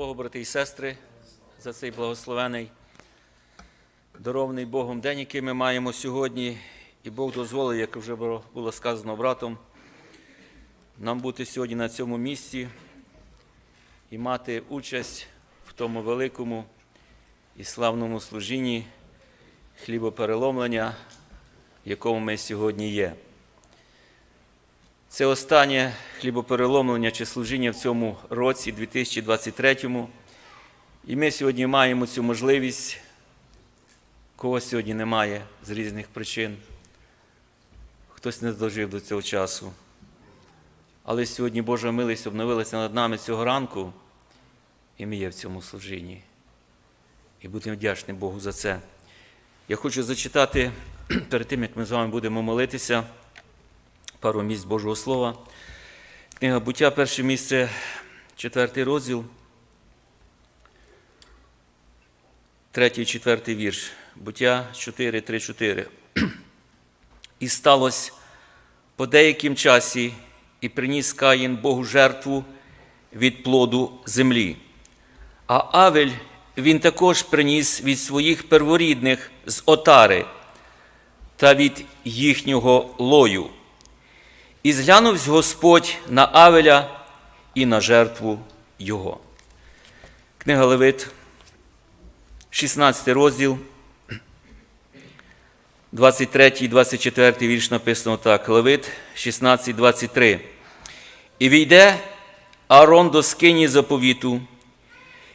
Богу, брати і сестри, за цей благословений, дарований Богом день, який ми маємо сьогодні. І Бог дозволив, як вже було сказано братом, нам бути сьогодні на цьому місці і мати участь в тому великому і славному служінні хлібопереломлення, в якому ми сьогодні є. Це останнє хлібопереломлення чи служіння в цьому році, 2023. І ми сьогодні маємо цю можливість, кого сьогодні немає з різних причин. Хтось не дожив до цього часу. Але сьогодні Божа милість обновилася над нами цього ранку, і ми є в цьому служінні. І будемо вдячні Богу за це. Я хочу зачитати перед тим, як ми з вами будемо молитися пару місць Божого Слова. Книга буття, перше місце, четвертий розділ, третій, четвертий вірш. Буття 4, 3, 4. І сталося по деяким часі, і приніс Каїн Богу жертву від плоду землі. А Авель він також приніс від своїх перворідних з отари та від їхнього лою. І зглянувся Господь на Авеля і на жертву його. Книга Левит, 16 розділ, 23 24 вірш написано так. Левит 16, 23. І війде Аарон до скині заповіту,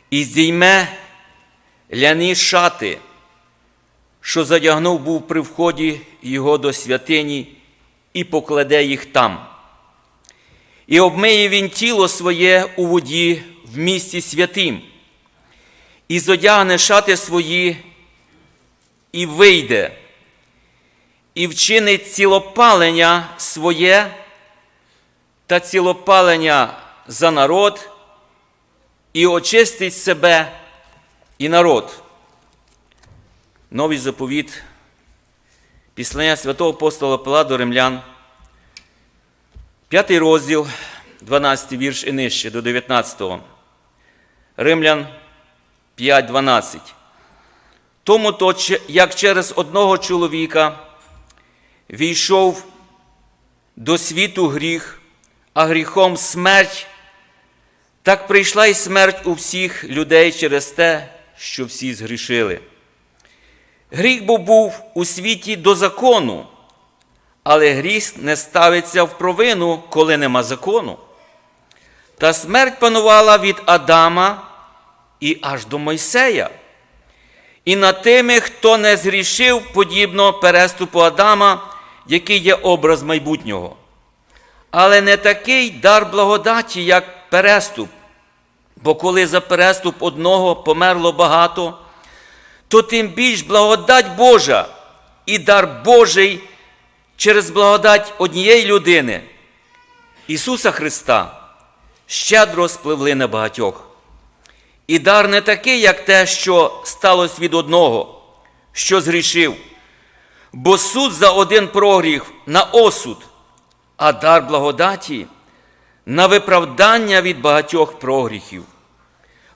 і здійме ляні шати, що задягнув був при вході його до святині, і покладе їх там. І обмиє він тіло своє у воді в місті святим, і зодягне шати свої, і вийде, і вчинить цілопалення своє та цілопалення за народ, і очистить себе і народ. Новий заповіт. Післання святого апостола Павла до римлян, п'ятий розділ, 12 вірш і нижче до 19. Римлян 5.12. Тому то, як через одного чоловіка війшов до світу гріх, а гріхом смерть, так прийшла й смерть у всіх людей через те, що всі згрішили. Гріх бо був у світі до закону, але гріх не ставиться в провину, коли нема закону. Та смерть панувала від Адама і аж до Мойсея. І над тими, хто не згрішив подібно переступу Адама, який є образ майбутнього. Але не такий дар благодаті, як переступ. Бо коли за переступ одного померло багато, то тим більш благодать Божа і дар Божий через благодать однієї людини, Ісуса Христа, щедро спливли на багатьох. І дар не такий, як те, що сталося від одного, що згрішив, бо суд за один прогріх на осуд, а дар благодаті на виправдання від багатьох прогріхів.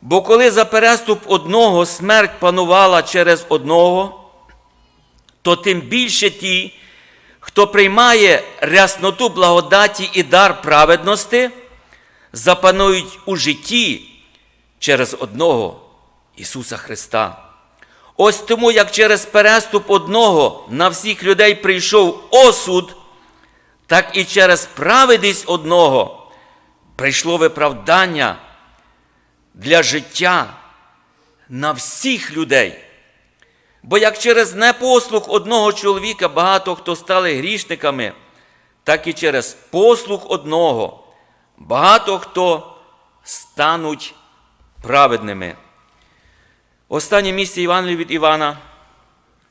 Бо коли за переступ одного смерть панувала через одного, то тим більше ті, хто приймає рясноту благодаті і дар праведності, запанують у житті через одного Ісуса Христа. Ось тому, як через переступ одного на всіх людей прийшов осуд, так і через праведність одного прийшло виправдання для життя на всіх людей. Бо як через непослух одного чоловіка багато хто стали грішниками, так і через послух одного багато хто стануть праведними. Останнє місце Івангелія від Івана,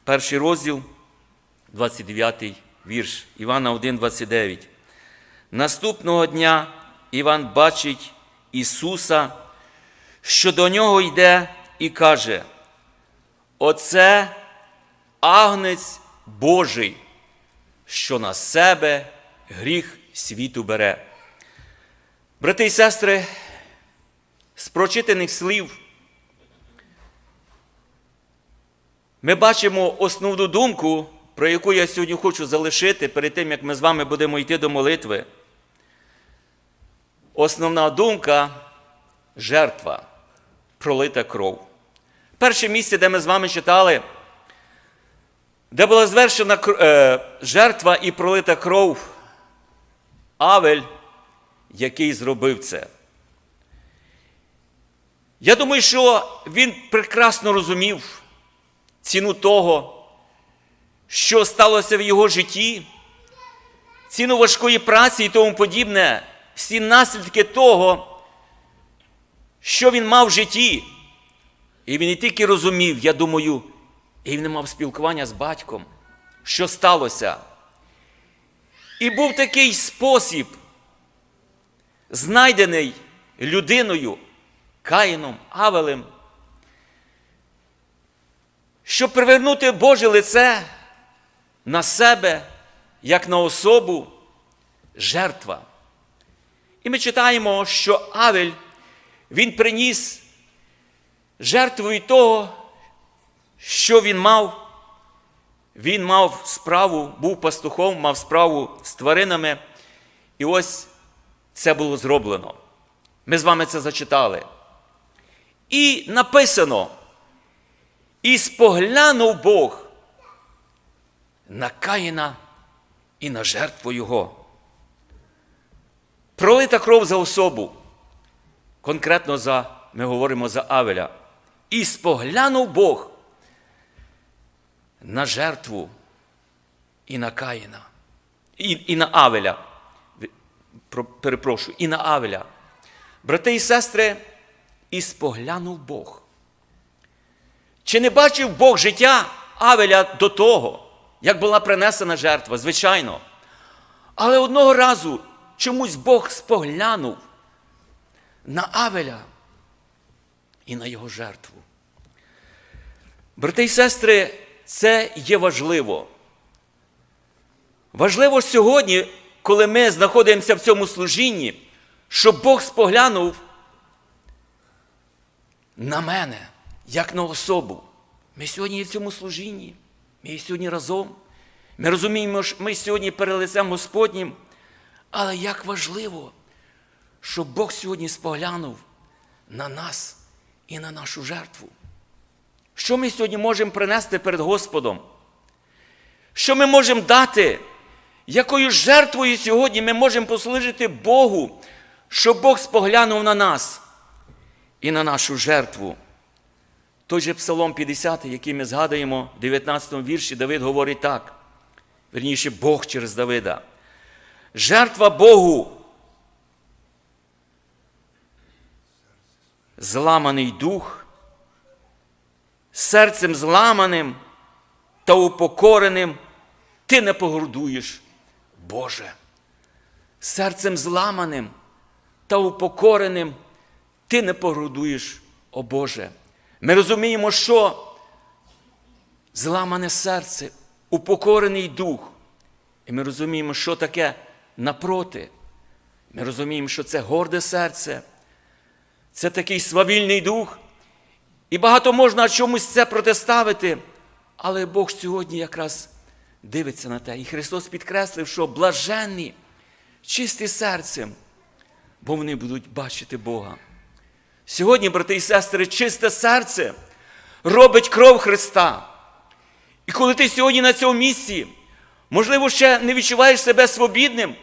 перший розділ, 29 вірш, Івана 1,29. Наступного дня Іван бачить Ісуса що до нього йде і каже: Оце агнець Божий, що на себе гріх світу бере. Брати і сестри, з прочитаних слів ми бачимо основну думку, про яку я сьогодні хочу залишити перед тим, як ми з вами будемо йти до молитви. Основна думка жертва, пролита кров. Перше місце, де ми з вами читали, де була звершена е, жертва і пролита кров, Авель, який зробив це. Я думаю, що він прекрасно розумів ціну того, що сталося в його житті, ціну важкої праці і тому подібне, всі наслідки того, що він мав в житті. І він не тільки розумів, я думаю, і він мав спілкування з батьком, що сталося. І був такий спосіб, знайдений людиною, Каїном, Авелем, щоб привернути Боже лице на себе, як на особу, жертва. І ми читаємо, що Авель, він приніс жертвою того, що він мав. Він мав справу, був пастухом, мав справу з тваринами. І ось це було зроблено. Ми з вами це зачитали. І написано: і споглянув Бог на Каїна і на жертву Його. Пролита кров за особу. Конкретно за, ми говоримо за Авеля. І споглянув Бог на жертву і на Каїна, і, і на Авеля. Про- Перепрошую, і на Авеля. Брати і сестри, і споглянув Бог. Чи не бачив Бог життя Авеля до того, як була принесена жертва? Звичайно. Але одного разу чомусь Бог споглянув на Авеля і на його жертву. Брати і сестри, це є важливо. Важливо сьогодні, коли ми знаходимося в цьому служінні, щоб Бог споглянув на мене, як на особу. Ми сьогодні є в цьому служінні. Ми є сьогодні разом. Ми розуміємо, що ми сьогодні перед лицем Господнім. Але як важливо, щоб Бог сьогодні споглянув на нас і на нашу жертву. Що ми сьогодні можемо принести перед Господом? Що ми можемо дати? Якою жертвою сьогодні ми можемо послужити Богу, щоб Бог споглянув на нас і на нашу жертву? Той же Псалом 50, який ми згадуємо в 19 вірші, Давид говорить так. Верніше, Бог через Давида. Жертва Богу. Зламаний дух, серцем зламаним та упокореним ти не погордуєш, Боже. Серцем зламаним та упокореним ти не погордуєш, о Боже. Ми розуміємо, що зламане серце, упокорений дух. І ми розуміємо, що таке напроти. Ми розуміємо, що це горде серце, це такий свавільний дух. І багато можна чомусь це протиставити, але Бог сьогодні якраз дивиться на те. І Христос підкреслив, що блаженні, чисті серцем, бо вони будуть бачити Бога. Сьогодні, брати і сестри, чисте серце робить кров Христа. І коли ти сьогодні на цьому місці, можливо, ще не відчуваєш себе свобідним,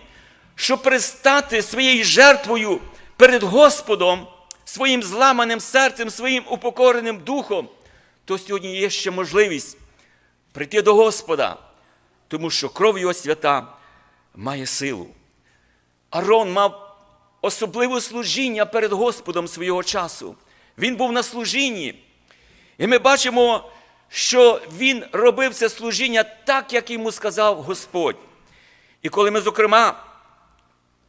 щоб пристати своєю жертвою перед Господом, своїм зламаним серцем, своїм упокореним духом, то сьогодні є ще можливість прийти до Господа, тому що кров Його свята має силу. Арон мав особливе служіння перед Господом свого часу. Він був на служінні. І ми бачимо, що він робив це служіння так, як йому сказав Господь. І коли ми, зокрема,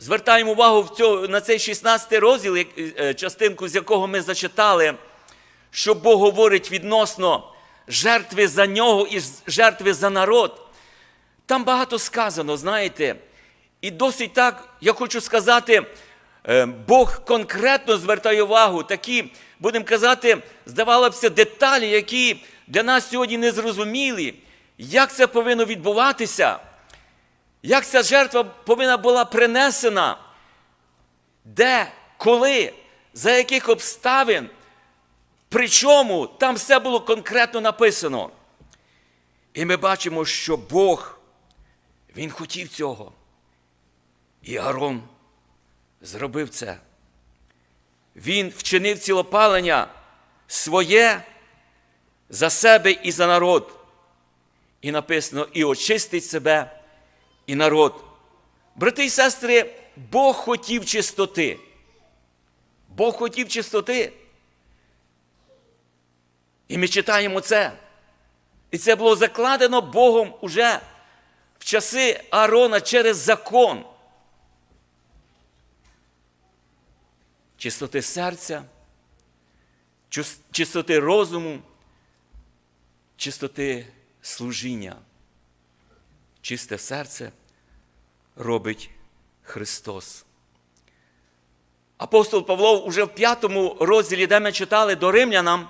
звертаємо увагу на цей 16 розділ, е, частинку, з якого ми зачитали, що Бог говорить відносно жертви за нього і жертви за народ. Там багато сказано, знаєте, і досить так, я хочу сказати, е, Бог конкретно звертає увагу, такі, будемо казати, здавалося б, деталі, які для нас сьогодні не зрозумілі, як це повинно відбуватися, як ця жертва повинна була принесена, де, коли, за яких обставин, причому там все було конкретно написано. І ми бачимо, що Бог, Він хотів цього. І Аарон зробив це. Він вчинив цілопалення своє за себе і за народ. І написано, і очистить себе, і народ. Брати і сестри, Бог хотів чистоти. Бог хотів чистоти. І ми читаємо це. І це було закладено Богом уже в часи Аарона через закон. Чистоти серця, чистоти розуму, чистоти служіння. Чисте серце робить Христос. Апостол Павло уже в п'ятому розділі, де ми читали до римлянам,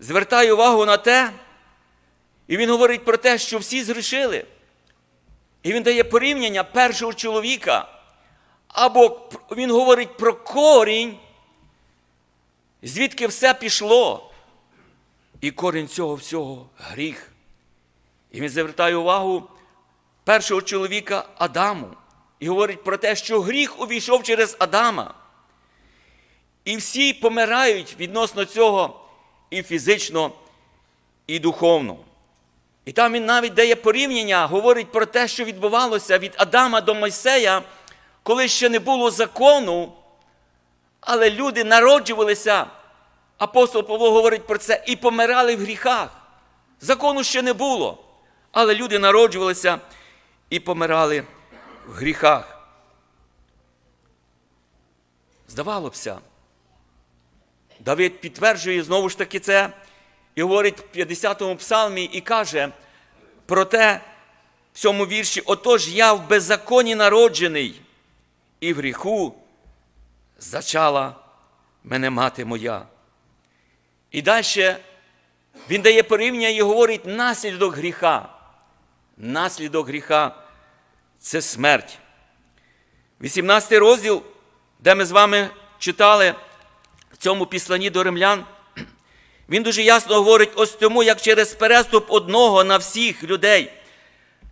звертає увагу на те, і він говорить про те, що всі згрішили. І він дає порівняння першого чоловіка. Або він говорить про корінь, звідки все пішло. І корінь цього всього гріх. І він звертає увагу першого чоловіка Адаму. І говорить про те, що гріх увійшов через Адама. І всі помирають відносно цього і фізично, і духовно. І там він навіть дає порівняння, говорить про те, що відбувалося від Адама до Мойсея, коли ще не було закону, але люди народжувалися. Апостол Павло говорить про це і помирали в гріхах. Закону ще не було, але люди народжувалися і помирали в гріхах. Здавалося Давид підтверджує знову ж таки це і говорить в 50-му псалмі і каже про те в цьому вірші: Отож я в беззаконні народжений, і в гріху зачала мене мати моя. І далі він дає порівняння і говорить наслідок гріха. Наслідок гріха це смерть. 18 розділ, де ми з вами читали в цьому післанні до римлян, він дуже ясно говорить: ось тому, як через переступ одного на всіх людей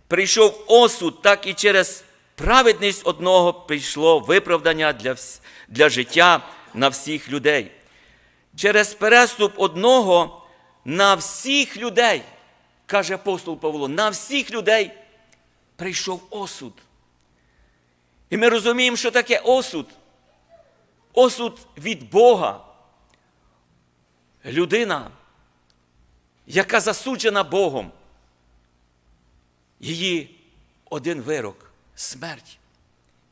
прийшов осуд, так і через праведність одного прийшло виправдання для, для життя на всіх людей. Через переступ одного на всіх людей, каже апостол Павло, на всіх людей прийшов осуд. І ми розуміємо, що таке осуд. Осуд від Бога. Людина, яка засуджена Богом, її один вирок смерть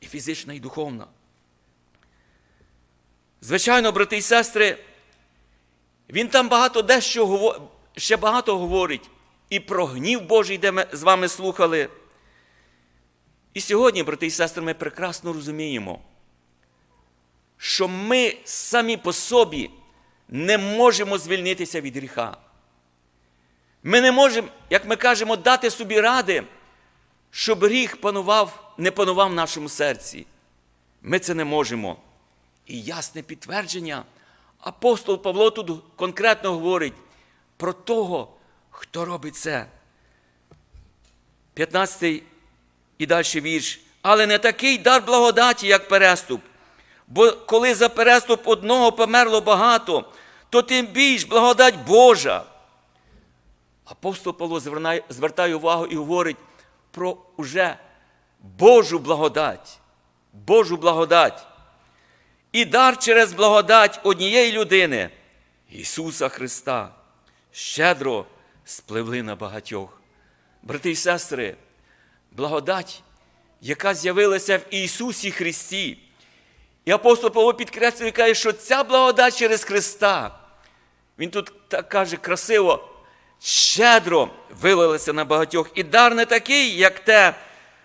і фізична, і духовна. Звичайно, брати і сестри, він там багато дещо ще багато говорить і про гнів Божий, де ми з вами слухали. І сьогодні, брати і сестри, ми прекрасно розуміємо, що ми самі по собі не можемо звільнитися від гріха. Ми не можемо, як ми кажемо, дати собі ради, щоб гріх панував, не панував в нашому серці. Ми це не можемо. І ясне підтвердження. Апостол Павло тут конкретно говорить про того, хто робить це. 15 і далі вірш. Але не такий дар благодаті, як переступ. Бо коли за переступ одного померло багато, то тим більш благодать Божа. Апостол Павло звертає увагу і говорить про уже Божу благодать. Божу благодать. І дар через благодать однієї людини, Ісуса Христа, щедро спливли на багатьох. Брати і сестри, благодать, яка з'явилася в Ісусі Христі. І апостол Павло підкреслює, каже, що ця благодать через Христа. Він тут так каже красиво, щедро вилилася на багатьох. І дар не такий, як те,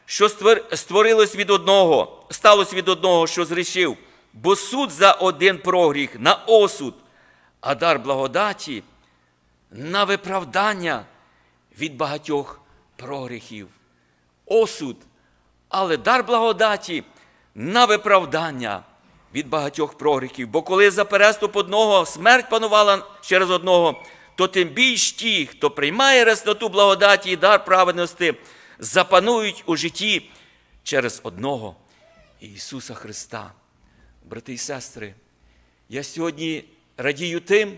що створилось від одного, сталося від одного, що зрішив, бо суд за один прогріх на осуд, а дар благодаті на виправдання від багатьох прогріхів. Осуд, але дар благодаті на виправдання від багатьох прогріхів. Бо коли за переступ одного смерть панувала через одного, то тим більш ті, хто приймає ресноту благодаті і дар праведності, запанують у житті через одного Ісуса Христа. Брати і сестри, я сьогодні радію тим,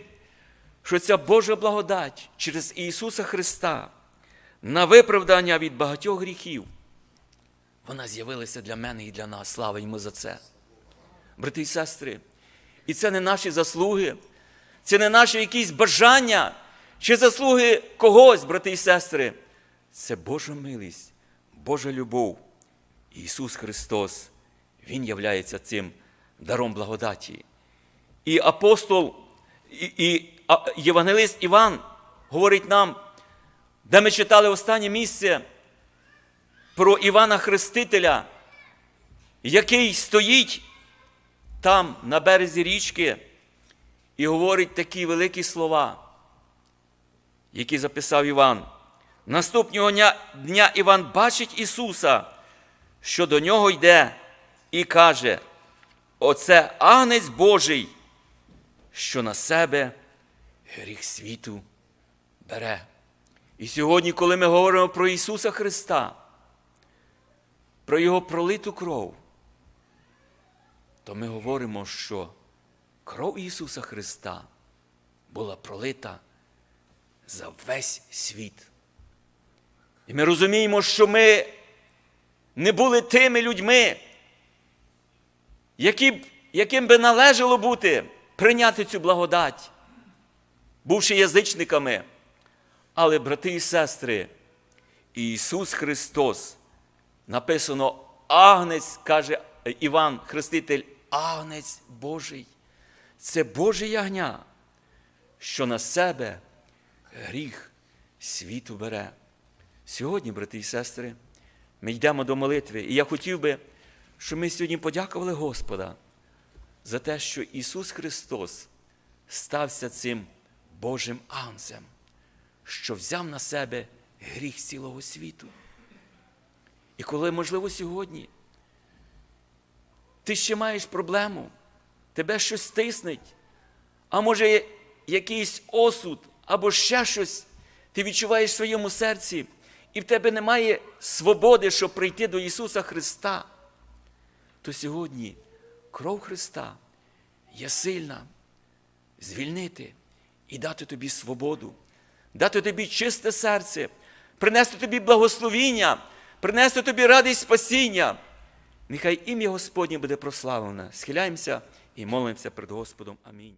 що ця Божа благодать через Ісуса Христа на виправдання від багатьох гріхів, вона з'явилася для мене і для нас. Слава йому за це. Брати і сестри, і це не наші заслуги, це не наші якісь бажання чи заслуги когось, брати і сестри. Це Божа милість, Божа любов. Ісус Христос, Він являється цим даром благодаті. І апостол, і, і а, євангелист Іван говорить нам, де ми читали останнє місце про Івана Хрестителя, який стоїть там на березі річки і говорить такі великі слова, які записав Іван. Наступного дня, Іван бачить Ісуса, що до нього йде, і каже: Оце агнець Божий, що на себе гріх світу бере. І сьогодні, коли ми говоримо про Ісуса Христа, про Його пролиту кров, то ми говоримо, що кров Ісуса Христа була пролита за весь світ. І ми розуміємо, що ми не були тими людьми, які яким би належало бути прийняти цю благодать, бувши язичниками. Але, брати і сестри, Ісус Христос, написано Агнець, каже Іван Хреститель, Агнець Божий. Це Боже ягня, що на себе гріх світу бере. Сьогодні, брати і сестри, ми йдемо до молитви. І я хотів би, щоб ми сьогодні подякували Господа за те, що Ісус Христос стався цим Божим анцем, що взяв на себе гріх цілого світу. І коли, можливо, сьогодні ти ще маєш проблему, тебе щось стиснить, а може якийсь осуд або ще щось ти відчуваєш в своєму серці, і в тебе немає свободи, щоб прийти до Ісуса Христа, то сьогодні кров Христа є сильна звільнити і дати тобі свободу, дати тобі чисте серце, принести тобі благословіння, принести тобі радість спасіння. Нехай ім'я Господнє буде прославлене. Схиляємося і молимося перед Господом. Амінь.